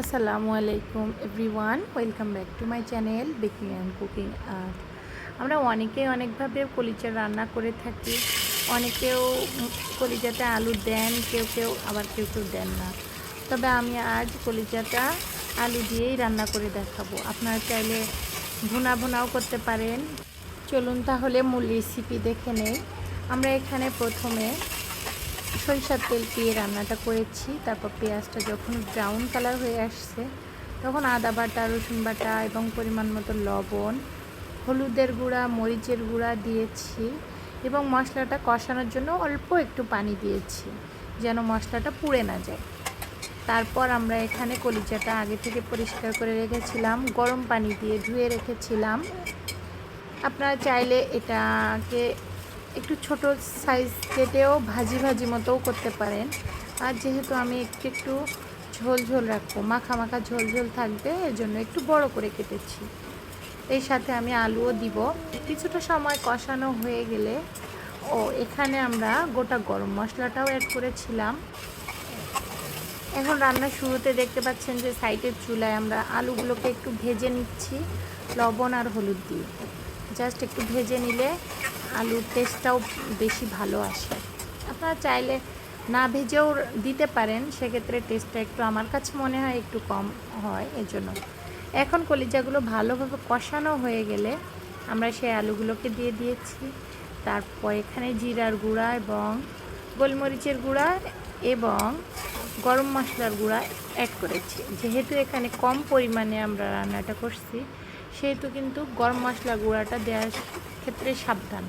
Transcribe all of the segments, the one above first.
আসসালামু আলাইকুম everyone, welcome back to my channel baking and cooking art আমরা অনেকেই অনেকভাবে কলিজা রান্না করে থাকি, অনেকেও কলিজাতে আলু দেন, কেউ কেউ, আবার কেউ কেউ দেন না। তবে আমি আজ কলিজাটা আলু দিয়েই রান্না করে দেখাবো। আপনারা চাইলে ভুনা ভুনাও করতে পারেন। চলুন তাহলে মূল রেসিপি দেখে নেই। আমরা এখানে প্রথমে সরিষার তেল দিয়ে রান্নাটা করেছি। তারপর পেঁয়াজটা যখন ব্রাউন কালার হয়ে আসছে, তখন আদা বাটা, রসুন বাটা এবং পরিমাণ মতো লবণ, হলুদের গুঁড়া, মরিচের গুঁড়া দিয়েছি এবং মশলাটা কষানোর জন্য অল্প একটু পানি দিয়েছি যেন মশলাটা পুড়ে না যায়। তারপর আমরা এখানে কলিজাটা আগে থেকে পরিষ্কার করে রেখেছিলাম, গরম পানি দিয়ে ধুয়ে রেখেছিলাম। আপনারা চাইলে এটাকে একটু ছোট সাইজ কেটেও ভাজি ভাজি মতোও করতে পারেন। আর যেহেতু আমি একটু একটু ঝোল ঝোল রাখব, মাখা মাখা ঝোল ঝোল থাকবে এর জন্য একটু বড় করে কেটেছি। এর সাথে আমি আলুও দিব। কিছুটা সময় কষানো হয়ে গেলে, ও এখানে আমরা গোটা গরম মশলাটাও অ্যাড করেছিলাম। এখন রান্নার শুরুতে দেখতে পাচ্ছেন যে সাইডের চুলায় আমরা আলুগুলোকে একটু ভেজে নিচ্ছি, লবণ আর হলুদ দিয়ে। জাস্ট একটু ভেজে নিলে আলুর টেস্টটাও বেশি ভালো আসে। আপনারা চাইলে না ভেজেও দিতে পারেন, সেক্ষেত্রে টেস্টটা একটু আমার কাছে মনে হয় একটু কম হয় এজন্য। এখন কলিজাগুলো ভালোভাবে কষানো হয়ে গেলে আমরা সেই আলুগুলোকে দিয়ে দিয়েছি। তারপর এখানে জিরার গুঁড়া এবং গোলমরিচের গুঁড়া এবং গরম মশলার গুঁড়া অ্যাড করেছি। যেহেতু এখানে কম পরিমাণে আমরা রান্নাটা করছি সেহেতু কিন্তু গরম মশলা গুঁড়াটা দেওয়ার ক্ষেত্রে সাবধান।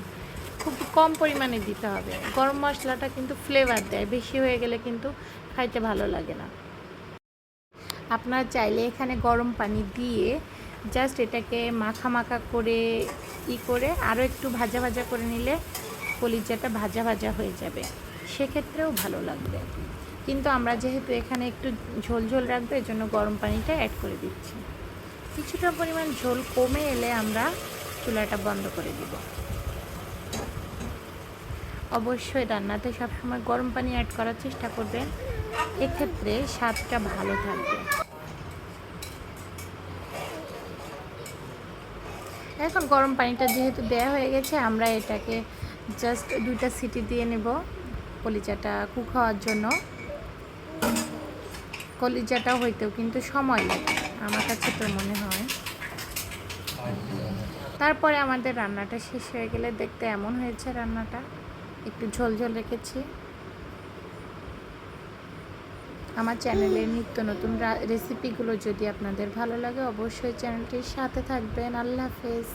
খুব কম পরিমাণে দিতে হবে। গরম মশলাটা কিন্তু ফ্লেভার দেয়, বেশি হয়ে গেলে কিন্তু খাইতে ভালো লাগে না। আপনারা চাইলে এখানে গরম পানি দিয়ে জাস্ট এটাকে মাখা মাখা করে ই করে আরও একটু ভাজা ভাজা করে নিলে কলিজাটা ভাজা ভাজা হয়ে যাবে। সেক্ষেত্রেও ভালো লাগবে। কিন্তু আমরা যেহেতু এখানে একটু ঝোল ঝোল রাখব এই জন্য গরম পানিটা অ্যাড করে দিচ্ছি। কিছুটা পরিমাণ ঝোল কমে এলে আমরা চুলাটা বন্ধ করে দিব। অবশ্যই রান্নাতে সবসময় গরম পানি অ্যাড করার চেষ্টা করবেন। এক্ষেত্রে স্বাদটা ভালো থাকবে। এখন গরম পানিটা যেহেতু দেয়া হয়ে গেছে, আমরা এটাকে জাস্ট দুইটা সিটি দিয়ে নেব কলিজাটা কুক হওয়ার জন্য। কলিজাটা হইতেও কিন্তু সময় লাগে। আমার কাছে তো মনে হয়? তারপরে আমাদের রান্নাটা শেষ হয়ে গেলে দেখতে এমন হয়েছে রান্নাটা। একটু ঝোল ঝোল রেখেছি। আমার চ্যানেলের নিত্য নতুন রেসিপিগুলো যদি আপনাদের ভালো লাগে, অবশ্যই চ্যানেলটির সাথে থাকবেন। আল্লাহ হাফেজ।